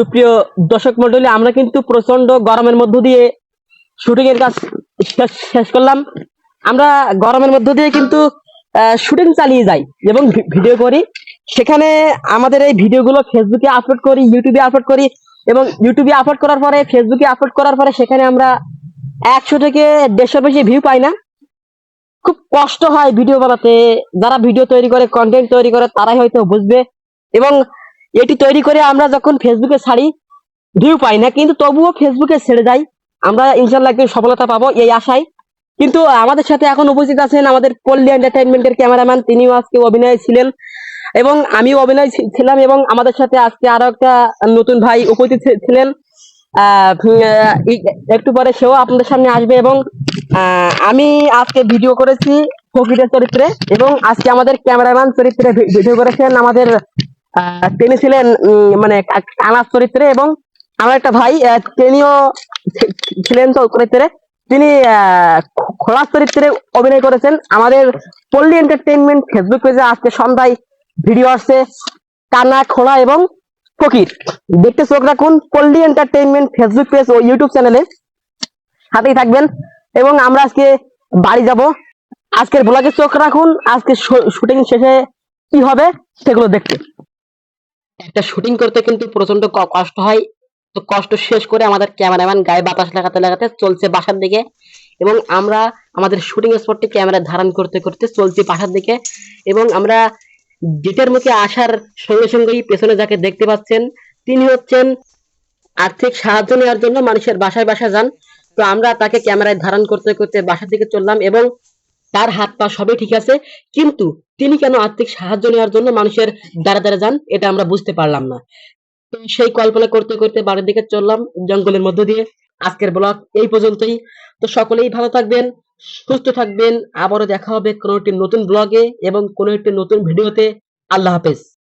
সুপ্রিয় দর্শক মন্ডলী আমরা কিন্তু প্রচণ্ড গরমের মধ্য দিয়ে শুটিং এর কাজ শেষ করলাম। আমরা গরমের মধ্য দিয়ে কিন্তু শুটিং চালিয়ে যাই এবং ভিডিও করি। সেখানে আমাদের এই ভিডিওগুলো ফেসবুকে আপলোড করি ইউটিউবে আপলোড করি এবং ইউটিউবে আপলোড করার পরে ফেসবুকে আপলোড করার পরে সেখানে আমরা একশো থেকে দেড়শো বেশি ভিউ পাই না। খুব কষ্ট হয় ভিডিও বানাতে। যারা ভিডিও তৈরি করে কন্টেন্ট তৈরি করে, তারাই হয়তো বুঝবে। এবং এটি তৈরি করে আমরা যখন ফেসবুকে ছাড়ি ভিউ পাই না, কিন্তু তবুও ফেসবুকে ছেড়ে যাই। আমরা ইনশাল্লাহ একদিন সফলতা পাবো এই আশায়। কিন্তু আমাদের সাথে এখন উপস্থিত আছেন আমাদের পল্লী এন্টারটেনমেন্টের ক্যামেরাম্যান তিনিও আজকে অভিনয় ছিলেন। এবং আমিও অভিনয় ছিলাম এবং আমাদের সাথে আজকে আরও একটা নতুন ভাই উপস্থিত ছিলেন। একটু পরে সেও আপনাদের সামনে আসবে এবং আমি আজকে ভিডিও করেছি ফকিরের চরিত্রে এবং আজকে আমাদের ক্যামেরাম্যান চরিত্রে ভিডিও করেছেন আমাদের তিনি ছিলেন মানে কা- চরিত্রে এবং আমার একটা ভাই তিনিও ছিলেন তো চরিত্রে। তিনি আহ, খো- চরিত্রে অভিনয় করেছেন। আমাদের পল্লী এন্টারটেইনমেন্ট ফেসবুক পেজে আজকে সন্ধ্যায় ভিডিও আসছে কানা খোলা এবং ফকির। দেখতে চোখ রাখুন পল্লী এন্টারটেইনমেন্ট ফেসবুক পেজ ও ইউটিউব চ্যানেলে সাথেই থাকবেন এবং আমরা আজকে বাড়ি যাব। আজকের ব্লগে চোখ রাখুন। আজকে শুটিং শেষে কি হবে সেগুলো দেখতে। একটা শুটিং করতে কিন্তু প্রচণ্ড কষ্ট হয়। তো কষ্ট শেষ করে আমাদের ক্যামেরাম্যান গায়ে বাতাস লাগাতে লাগাতে চলছে বাসার দিকে এবং আমরা আমাদের শুটিং স্পটটি ক্যামেরা ধারণ করতে করতে চলছি বাসার দিকে এবং আমরা গেটের মুখে আসার সঙ্গে সঙ্গেই পেছনে যাকে দেখতে পাচ্ছেন, তিনি হচ্ছেন আর্থিক সাহায্য নেওয়ার জন্য মানুষের বাসায় বাসায় যান। তো আমরা তাকে ক্যামেরায় ধারণ করতে করতে বাসার দিকে চললাম এবং তার হাত পা সবই ঠিক আছে। কিন্তু তিনি কেন আর্থিক সাহায্য নেওয়ার জন্য মানুষের দ্বারা দ্বারা যান, এটা আমরা বুঝতে পারলাম না। সেই কল্পনা করতে করতে বাড়ির দিকে চললাম, জঙ্গলের মধ্য দিয়ে। আজকের ব্লগ এই পর্যন্তই। তো সকলেই ভালো থাকবেন, সুস্থ থাকবেন। আবারও দেখা হবে কোনো একটি নতুন ব্লগে এবং কোনো একটি নতুন ভিডিওতে। আল্লাহ হাফেজ।